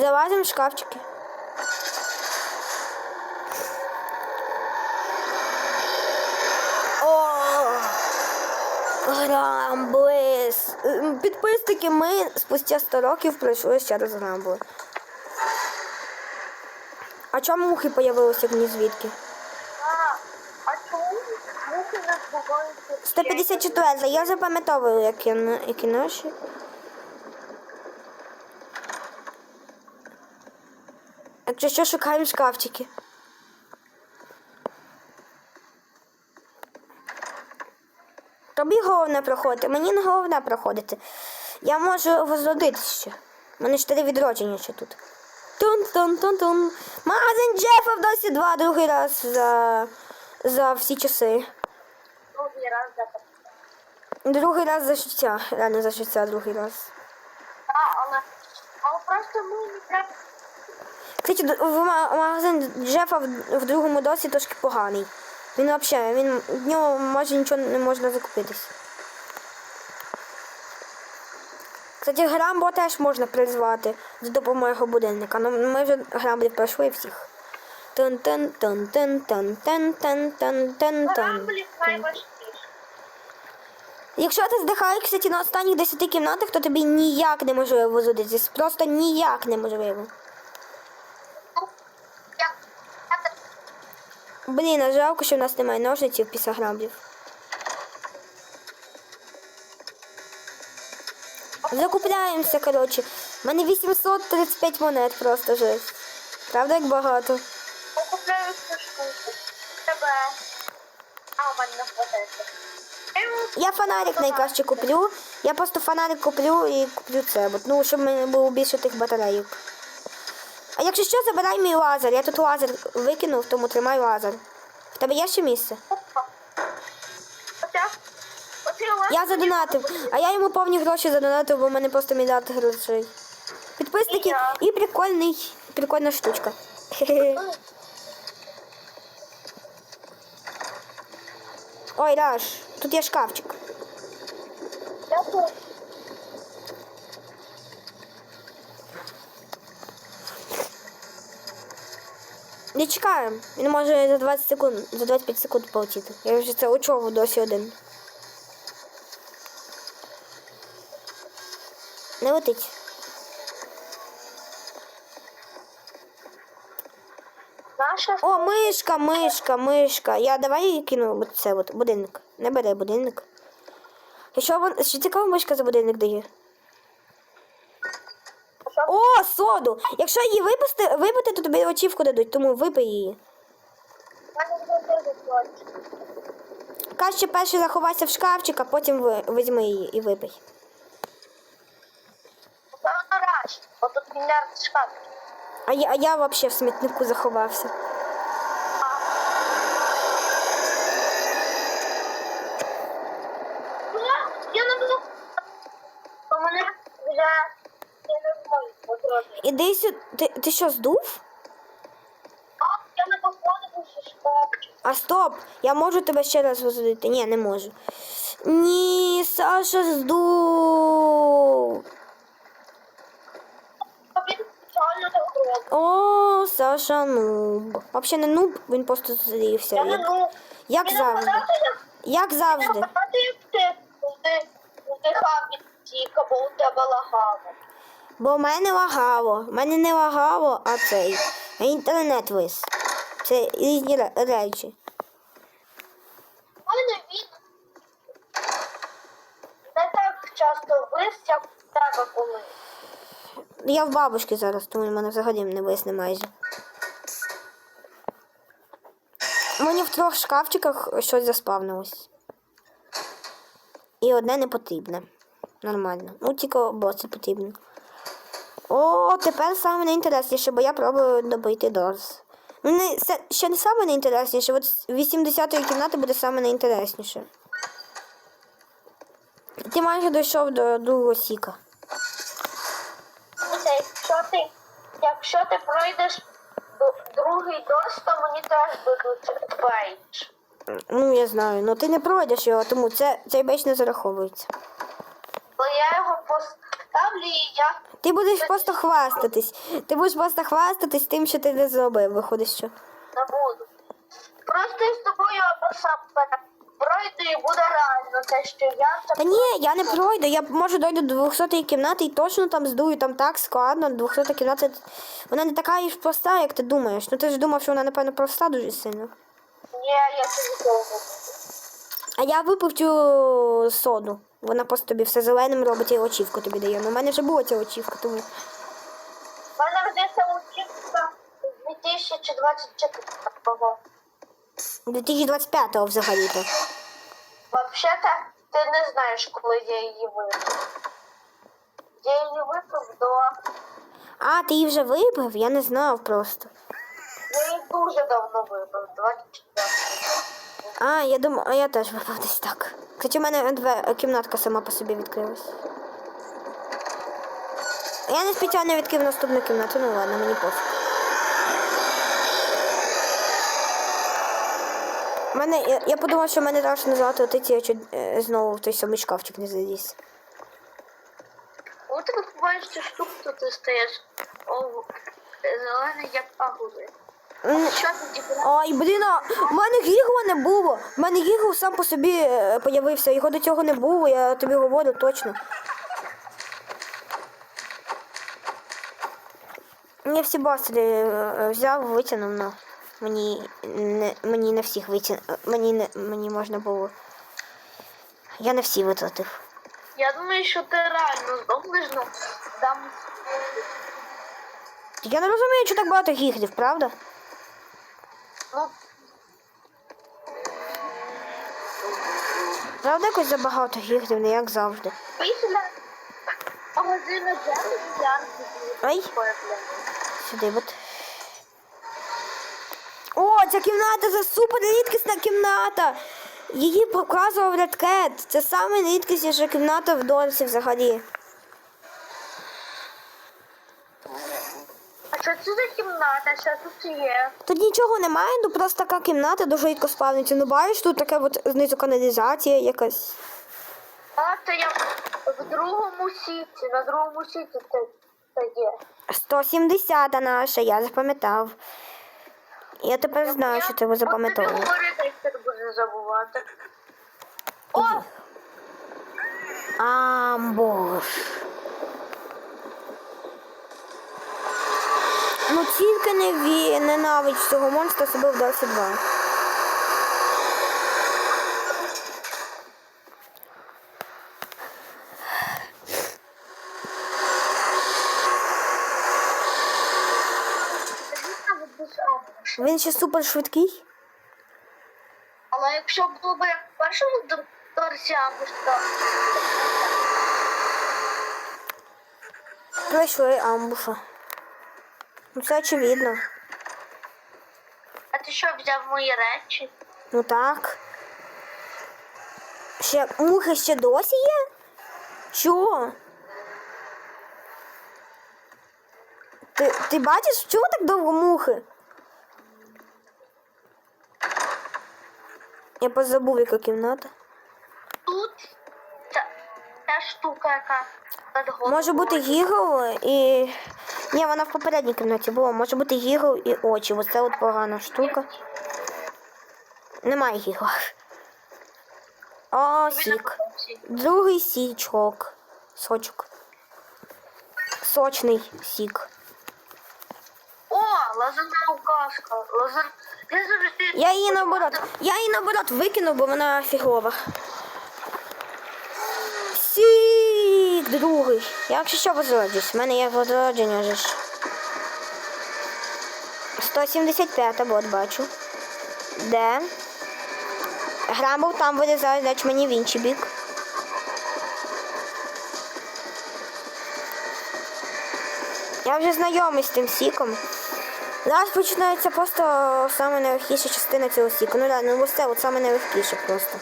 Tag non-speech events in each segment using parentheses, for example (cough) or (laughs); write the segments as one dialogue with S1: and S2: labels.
S1: Залазимо в шкафчики. О! Грамблес. Підписники, ми спустя 100 років пройшли ще раз Грамблес. А чому мухи появилися ні звідки?
S2: А, чому мухи не збуваються?
S1: 154, я запам'ятовую, які, які наші. Якщо що, шукаємо шкафчики. Тобі головне проходити, мені не головне проходити. Я можу возродитися ще. У мене чотири відродження ще тут. Тун-тун-тун-тун. Магазин Джефа в досі два, другий раз за, за всі часи.
S2: Другий раз запитати.
S1: Другий раз за життя. Реально за життя, другий раз.
S2: Так, але, але просто мені не треба.
S1: Кстати, в магазин Джефа в, другому досі трошки поганий. Він взагалі, він в нього майже нічого не можна закупитись. Кстати, Грамбо теж можна призвати за допомогою будильника. Ну, ми вже Грамблів пройшли всіх. тун тун тун тун тун тун тун тун
S2: Рамблі найважчіше.
S1: Якщо ти здихаєш, кстати, на останніх 10 кімнатах, то тобі ніяк неможливо возудитись. Просто ніяк неможливо.
S2: Ну, як, як
S1: Блін, а жалко, що в нас немає ножиців після граблів. Закупляємося, коротше. У мене 835 монет просто жесть. Правда, як багато?
S2: покупляю цю штуку. Тебе. А, в мене не хватає.
S1: Я фонарик найкраще куплю. Я просто фонарик куплю і куплю це. Ну, щоб в мене було більше тих батарейок. А якщо що, забирай мій лазер. Я тут лазер викинув, тому тримай лазер. В тебе є ще місце? Я задонатив, а я йому повні гроші задонатив, бо в мене просто мільярд грошей. Підписники
S2: І
S1: і прикольний, прикольна штучка. (laughs) Ой, Раш, тут є шкафчик.
S2: Я тут.
S1: Не чекаємо. Він може за 20 секунд, за 25 секунд полетіти. Я вже це учов досі один. Не летить.
S2: Наша
S1: О, мишка, мишка, мишка. Я давай її кину це от будинок. Не бери будинок. І що вон що цікаво мишка за будинок дає? Соду! Якщо її випусти, випити, то тобі очівку дадуть, тому випий її. Краще перше заховайся в шкафчик, а потім ви- візьми її і випий.
S2: Напевно, раш, бо тут мільярд шкафів.
S1: А я, а я взагалі в смітнику заховався.
S2: Ну, я не буду. Бо мене вже я не зможу потрохи.
S1: Іди сюди. Ти, ти що, здув?
S2: А, я не шкафчик.
S1: А стоп! Я можу тебе ще раз возудити. Ні, не можу. Ні, Саша здув. О, Саша нуб. Взагалі не нуб, він просто зрівся.
S2: Я не
S1: Як,
S2: ну.
S1: як
S2: Він
S1: завжди.
S2: нагадати, як
S1: завжди.
S2: ти вди- вдихав від тіка, бо у тебе лагало.
S1: Бо в мене лагало. В мене не лагало, а цей. Інтернет вис. Це різні речі.
S2: У мене він не так часто вис, як тебе коли.
S1: Я в бабушки зараз, тому в мене взагалі не висне майже. Мені в трьох шкафчиках щось заспавнилось. І одне не потрібне. Нормально. Ну, тільки боси потрібно. О, тепер саме найінтересніше, бо я пробую добити Дорс. Не, це ще не саме найінтересніше, от 80-ї кімнати буде саме найінтересніше. Ти майже дійшов до другого сіка.
S2: Дивися, якщо ти, якщо ти пройдеш другий дос, то мені теж дадуть бейдж.
S1: Ну, я знаю, ну ти не пройдеш його, тому це, цей бейдж не зараховується.
S2: Бо я його поставлю поставлю і я
S1: Ти будеш просто хвастатись. Ти будеш просто хвастатись тим, що ти не зробив, виходить, що.
S2: не буду. Просто з тобою або сам пройду і буде реально те, що я
S1: Та ні, я не пройду. Я може дойду до 200 кімнати і точно там здую. Там так складно. 200 кімната. Вона не така і ж проста, як ти думаєш. Ну ти ж думав, що вона, напевно, проста дуже сильно.
S2: Ні, я це не.
S1: А я випив цю соду. Вона просто тобі все зеленим робить і очівку тобі дає. Ну, у мене вже була ця очівка, тому.
S2: У мене здається учиться з 2024 року.
S1: 2025-го взагалі-то.
S2: Взагалі-то ти не знаєш, коли я її випив. Я її випив до.
S1: А, ти її вже випив? Я не знав просто.
S2: Я її дуже давно випив, 24
S1: А, я думаю, а я теж випив десь так. Кстати, у мене две, кімнатка сама по собі відкрилась. Я не спеціально відкрив наступну кімнату, ну ладно, мені пофіг. Мене, я, подумав, що в мене страшно назад летить, я чуть е, знову в той самий шкафчик не заліз.
S2: Коли ти випиваєш цю штуку, то ти стаєш о, зелений, як агузи. Що?
S1: Ай, блін, а в мене гігла не було. В мене гігл сам по собі е, появився. Його до цього не було, я тобі говорю точно. Я всі баслі е, взяв, витягнув, но мені не, мені не всіх витягнув. Мені не мені можна було. Я не всі витратив.
S2: Я думаю, що ти реально здохнеш, ну дам.
S1: Я не розумію, чому так багато гіглів, правда? Правда, якось забагато гіглів, не як завжди. Ай. Сюди от. О, ця кімната це супер рідкісна кімната. Її показував Редкет. Це саме рідкісніша кімната в Донсі взагалі.
S2: Що це за кімната? Що тут є?
S1: Тут нічого немає, ну просто така кімната дуже рідко спавниться. Ну бачиш, тут така от знизу каналізація якась.
S2: А, це я в другому сіті, на другому сіті це, це є.
S1: 170 наша, я запам'ятав. Я тепер знаю, що тебе
S2: От тобі
S1: запам'ятовую.
S2: говорити, як ти будеш забувати. О,
S1: Амбуш. Ну тільки не ві, ненавидь цього монстра себе в Дарсі 2.
S2: звісно, будеш амбуш.
S1: Він ще супер швидкий.
S2: Але якщо було б як в першому д- торсі амбуш, то
S1: Пройшли амбуша. Ну це очевидно.
S2: а ти що взяв мої речі?
S1: Ну так. Ще мухи ще досі є? Чого? Ти, ти бачиш, чому так довго мухи? Я позабув, яка кімната.
S2: Тут ця, ця штука, яка.
S1: Може бути гігл і. Ні, вона в попередній кімнаті була. Може бути гігл і очі. Оце от погана штука. Немає гігла. О, сік. Другий січок. Сочок. Сочний сік.
S2: О, лазерна указка. Лазер... Я.
S1: Я її наоборот. Я її наоборот викину, бо вона фігова. Сік, другий. Я якщо що возроджусь. У мене є возродження вже ж. 175 от бачу. Де? Грамбл там вилізає, значить мені в інший бік. Я вже знайомий з тим сіком. Зараз починається просто саме частина цього сіку. Ну да, ну ось це от саме просто.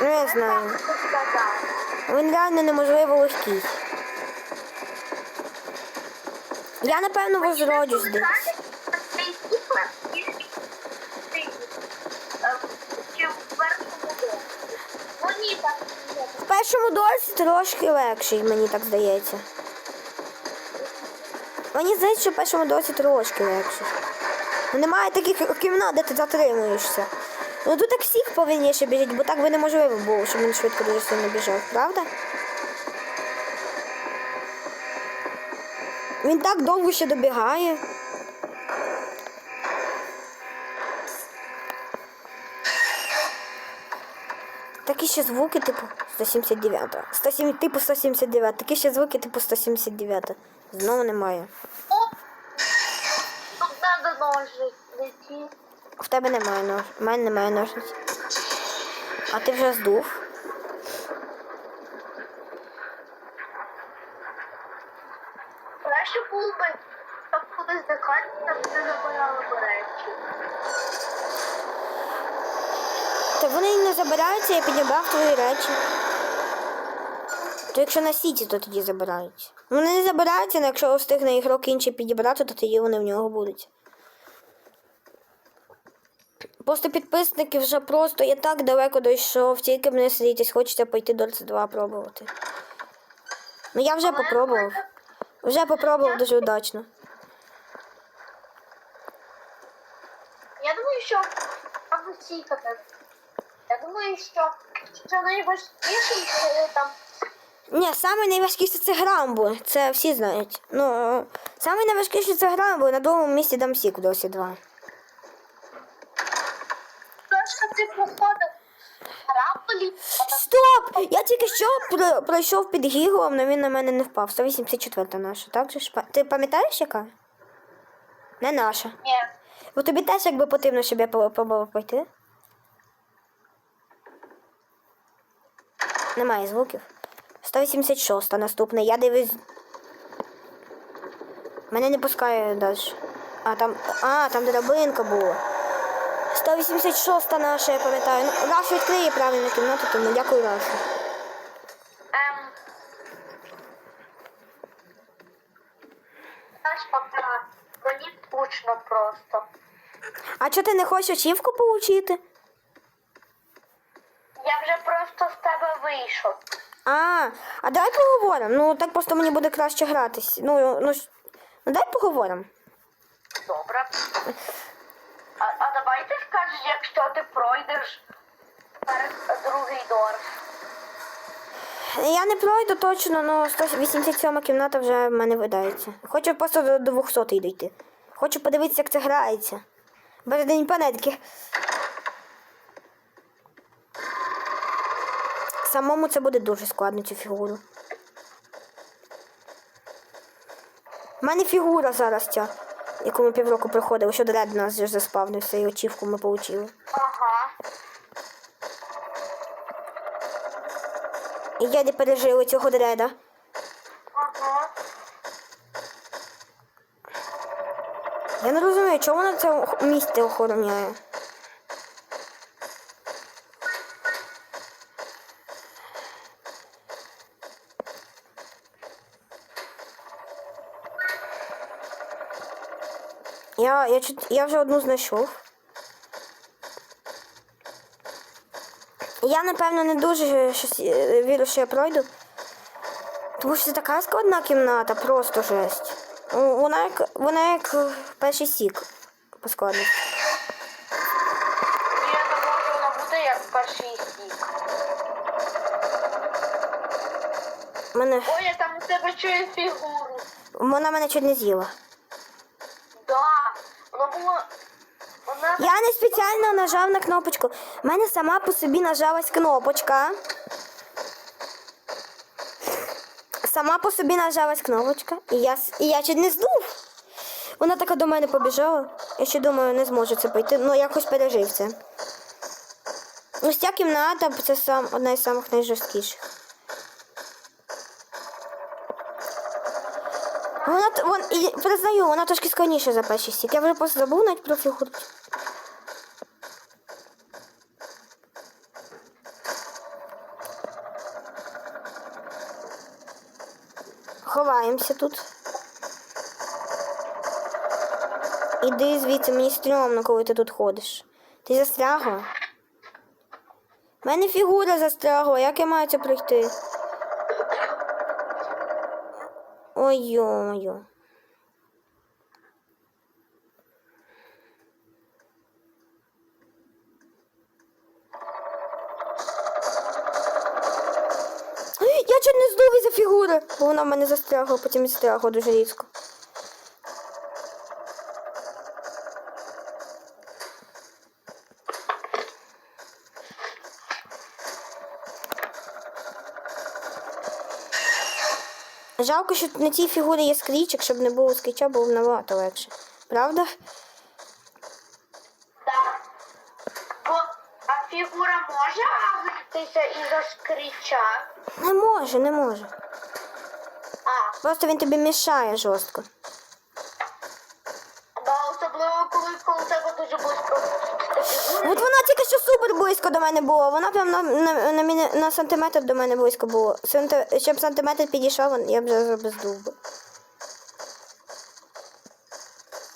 S1: Ну я знаю. Він реально неможливо легкий. Я напевно возроджусь десь.
S2: В першому
S1: досі трошки легший, мені так здається. Мені здається, що в першому досі трошки легше. Немає таких кімнат, де ти затримуєшся. Ну тут так всіх повільніше біжить, бо так би неможливо було, щоб він швидко дуже сильно біжав, правда? Він так довго ще добігає. Такі ще звуки, типу 179. 107, типу 179. Такі ще звуки, типу 179. Знову немає.
S2: О! Тут треба ножиці.
S1: В тебе немає нож. У мене немає ножниць. А ти вже здув.
S2: Краще було би, щоб кудись дихати, щоб не забирали би речі.
S1: Та вони не забираються, я підібрав твої речі. То якщо на сіті, то тоді забирають. Вони не забираються, але якщо встигне ігрок інший підібрати, то тоді вони в нього будуть. Просто підписники вже просто я так далеко дійшов, тільки мене сидіть, хочеться пойти до 2 пробувати. Ну я вже попробував. Вже попробував дуже удачно.
S2: Я думаю, що усі. Я думаю, що що найважливіше це там
S1: Ні, саме найважкіше це грамбо. Це всі знають. Ну, саме найважкіше це грамбо, на другому місці дам сік досі 2.
S2: Ти
S1: Стоп! Я тільки що про- пройшов під гіглом, але він на мене не впав. 184 наша, так же ж? па- Ти пам'ятаєш яка? Не наша.
S2: ні.
S1: Бо тобі теж якби потрібно, щоб я по- пробував пройти. Немає звуків. 186 наступне. Я дивлюсь. Мене не пускає далі. А там. А, там драбинка була. 186 наша, я пам'ятаю. Ну, Раш відкриє правильну кімнату, тому дякую Рашу.
S2: Ем. Знаєш, пока мені скучно просто.
S1: А чого ти не хочеш очівку поучити?
S2: Я вже просто з тебе вийшов.
S1: А, а давай поговоримо. Ну так просто мені буде краще гратись. Ну, ну, ну дай поговоримо.
S2: Добре. А, а давай ти скажеш, якщо ти пройдеш другий дорс.
S1: Я не пройду точно, але 187 кімната вже в мене видається. Хочу просто до 200 дійти. Хочу подивитися, як це грається. Без день панетки. Самому це буде дуже складно цю фігуру. У мене фігура зараз ця, яку ми півроку проходили, що Дред нас вже заспавнився і очівку ми отримали.
S2: Ага.
S1: І я не пережила цього дреда.
S2: Ага.
S1: Я не розумію, чому вона це місце охороняє. Я, я, я вже одну знайшов. Я, напевно, не дуже щось е, вірю, що я пройду. Тому що це така складна кімната, просто жесть. Вона як, вона як перший сік по складності.
S2: Ну, Я можу вона буде як перший сік.
S1: Мене,
S2: Ой, я там у тебе чую фігуру.
S1: вона мене чуть не з'їла.
S2: Да. Вона була. Вона
S1: Я не спеціально нажав на кнопочку. У мене сама по собі нажалась кнопочка. Сама по собі нажалась кнопочка. І я, і я чуть не здув. Вона така до мене побіжала. Я ще думаю, не зможу це пройти. Ну, якось пережив це. Ось ця кімната це сам, одна із самих найжорсткіших. Вона, вон, і, признаю, вона трошки складніша за перший сік. Я вже просто забув навіть про фігуру. Ховаємося тут. Іди звідси, мені стрьомно, коли ти тут ходиш. Ти застрягла. У мене фігура застрягла, як я маю це пройти? Ой-ой-ой. Вона в мене застрягла, потім відстрягла дуже різко. Жалко, що на цій фігурі є скрічик, щоб не було скріча, було б набагато легше. Правда?
S2: Так. Бо а фігура може агритися із-за скріча?
S1: Не може, не може. Просто він тобі мішає жорстко.
S2: да, особливо коли коли тебе дуже близько.
S1: От вона тільки що супер близько до мене була. Вона прям на, на, на, міні- на сантиметр до мене близько було. Санти, щоб сантиметр підійшла, я б бездув би.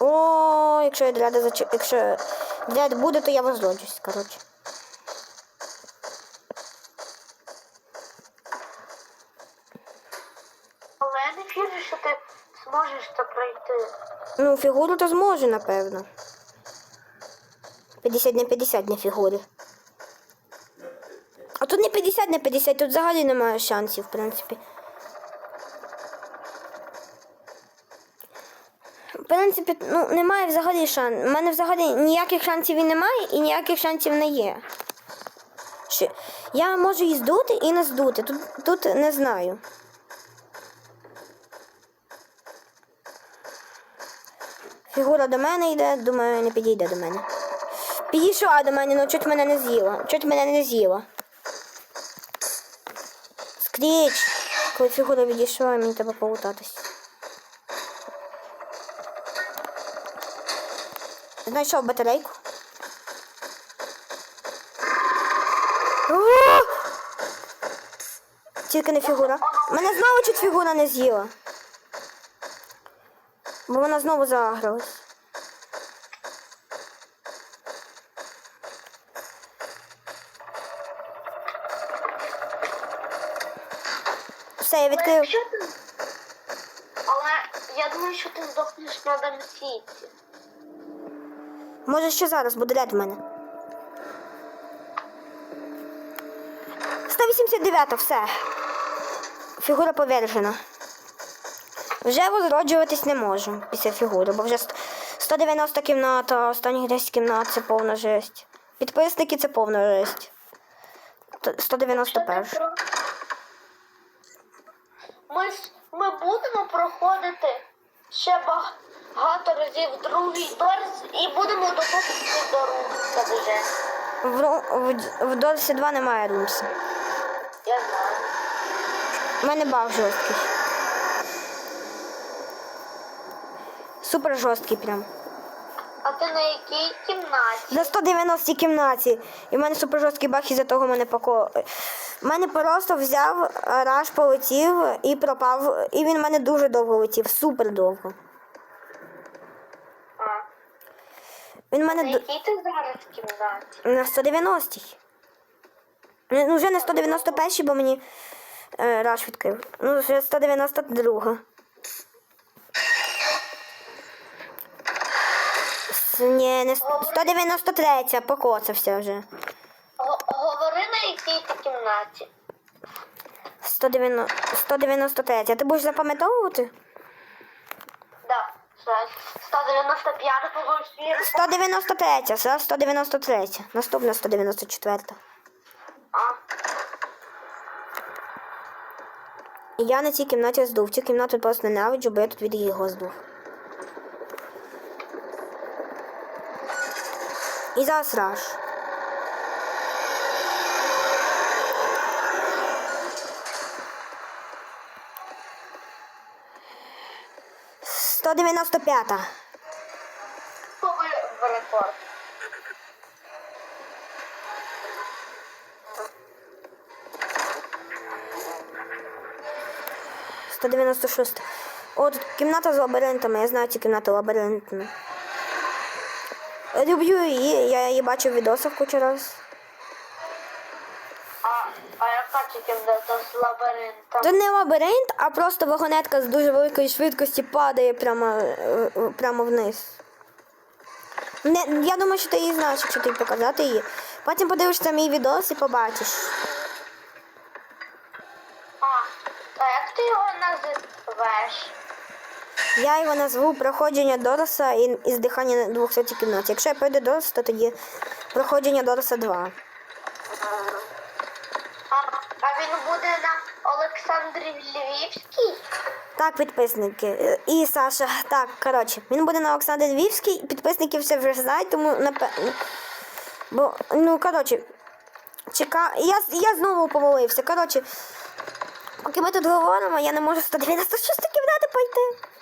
S1: О, якщо я дряда зач... якщо дряд буде, то я возроджусь, коротше.
S2: Але я не вірю, що ти зможеш це пройти.
S1: Ну, фігуру то зможу, напевно. 50 на 50 на фігурі. А тут не 50 на 50, тут взагалі немає шансів, в принципі. В принципі, ну, немає взагалі шансів. У мене взагалі ніяких шансів і немає, і ніяких шансів не є. Я можу і здути, і не здути. Тут, тут не знаю. Фігура до мене йде, думаю, не підійде до мене. Підійшла до мене, але чуть мене не з'їла. Чуть мене не з'їла. Скріч! Коли фігура відійшла, мені треба полутатись. Знайшов батарейку. Тільки не фігура. Мене знову чуть фігура не з'їла. Бо вона знову загралась. Все, я відкрив.
S2: Але я думаю, що ти здохнеш на Дамсіці.
S1: Може, ще зараз буде ряд в мене. 189, все. Фігура повержена. Вже возроджуватись не можу після фігури, бо вже ст- 190 кімната, останніх 10 кімнат це повна жесть. Підписники це повна жесть. 191.
S2: Ми, ми будемо проходити ще багато разів другий дорс і будемо доходити до румса вже.
S1: В, в, в Дорсі 2 немає румса.
S2: Я знаю.
S1: У мене баг жорсткий. Супер жорсткий прям.
S2: А ти на якій кімнаті?
S1: На 190 кімнаті. І в мене супер жорсткий баг, і за того мене поко. Мене просто взяв, раш полетів і пропав. І він в мене дуже довго летів, супер довго.
S2: А.
S1: Він мене
S2: На якій ти зараз кімнаті?
S1: на 190. Ну, вже не 191, бо мені е, раш відкрив. Ну, вже 192. Ні, не с- 193, покоцався вже.
S2: Го- Говори на якій ти кімнаті.
S1: 190, 193. А ти будеш запам'ятовувати?
S2: Да. Зараз 195 поговорити.
S1: 193, зараз 193. Наступна 194.
S2: А.
S1: І я на цій кімнаті здув. Цю кімнату просто ненавиджу, бо я тут від його здув. І зараз раш. Сто дев'яносто п'ята. Сто дев'яносто шоста. О, тут кімната з лабіринтами. Я знаю цю кімнату лабіринтами. Люблю її, я її бачив в відосах кучу раз.
S2: ця кімната з лабіринтом.
S1: Це не лабіринт, а просто вагонетка з дуже великої швидкості падає прямо, е, е, прямо вниз. Не, я думаю, що ти її знаєш, якщо тобі показати її. Потім подивишся мій відос і побачиш.
S2: А, а як ти його називаєш?
S1: Я його назву проходження Дороса і, і здихання на 200 кімнаті. Якщо я пройду Дорос, то тоді проходження Дороса 2.
S2: А, а він буде на Олександрі Львівській?
S1: Так, підписники. І Саша, так, коротше, він буде на Олександрі Львівській, підписники все вже знають, тому напевно. Бо, ну, коротше, чека... я, я знову помилився. Коротше, поки ми тут говоримо, я не можу 196 кімнати пойти.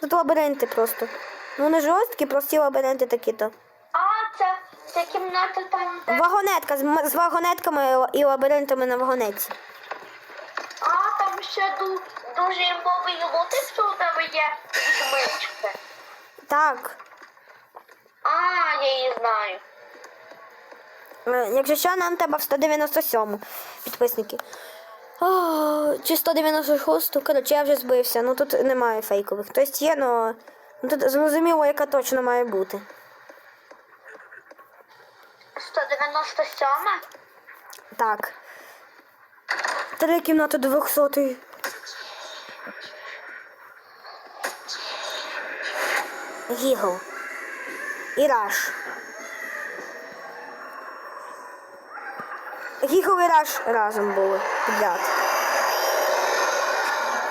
S1: Тут лабіринти просто. Ну не жорсткі, прості лабіринти такі-то.
S2: А, це, це кімната там, де...
S1: Вагонетка з, м- з вагонетками і лабіринтами на вагонетці.
S2: А, там ще ду, дуже імбовий лотик, що у тебе є відмички.
S1: Так.
S2: А, я її знаю.
S1: Е, Якщо що, нам треба в 197 підписники. О, чи 196, коротше, я вже збився. Ну тут немає фейкових. Тобто є, але ну, тут зрозуміло, яка точно має бути.
S2: 197?
S1: Так. Три кімнати 200. Гігл. І Раш. І Раш разом були підряд.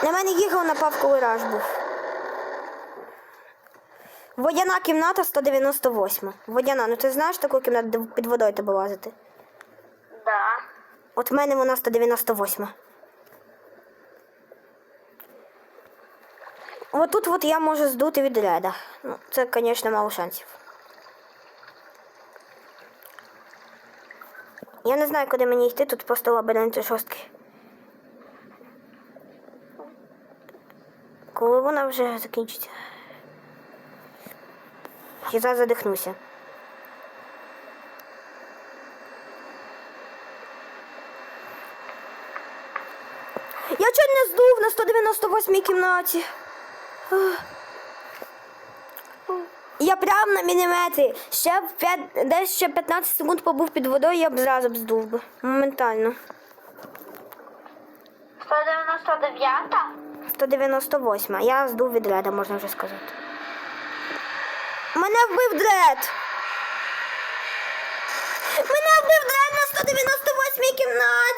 S1: На мене Гігл напав, коли Раш був. Водяна кімната 198. Водяна, ну ти знаєш таку кімнату, де під водою треба лазити?
S2: Да.
S1: От в мене вона 198. От тут от я можу здути від реда. Ну, це, звісно, мало шансів. Я не знаю, куди мені йти, тут просто лабіринти шостки. Коли вона вже закінчиться? Я зараз задихнуся. Я чуть не здув на 198 кімнаті. Я прям на міліметрі. Ще б п'ять- десь ще 15 секунд побув під водою, я б зразу б здув би. Моментально.
S2: 199?
S1: 198. Я здув від реда, можна вже сказати. Мене вбив дред! Мене вбив дред на 198 кімнаті!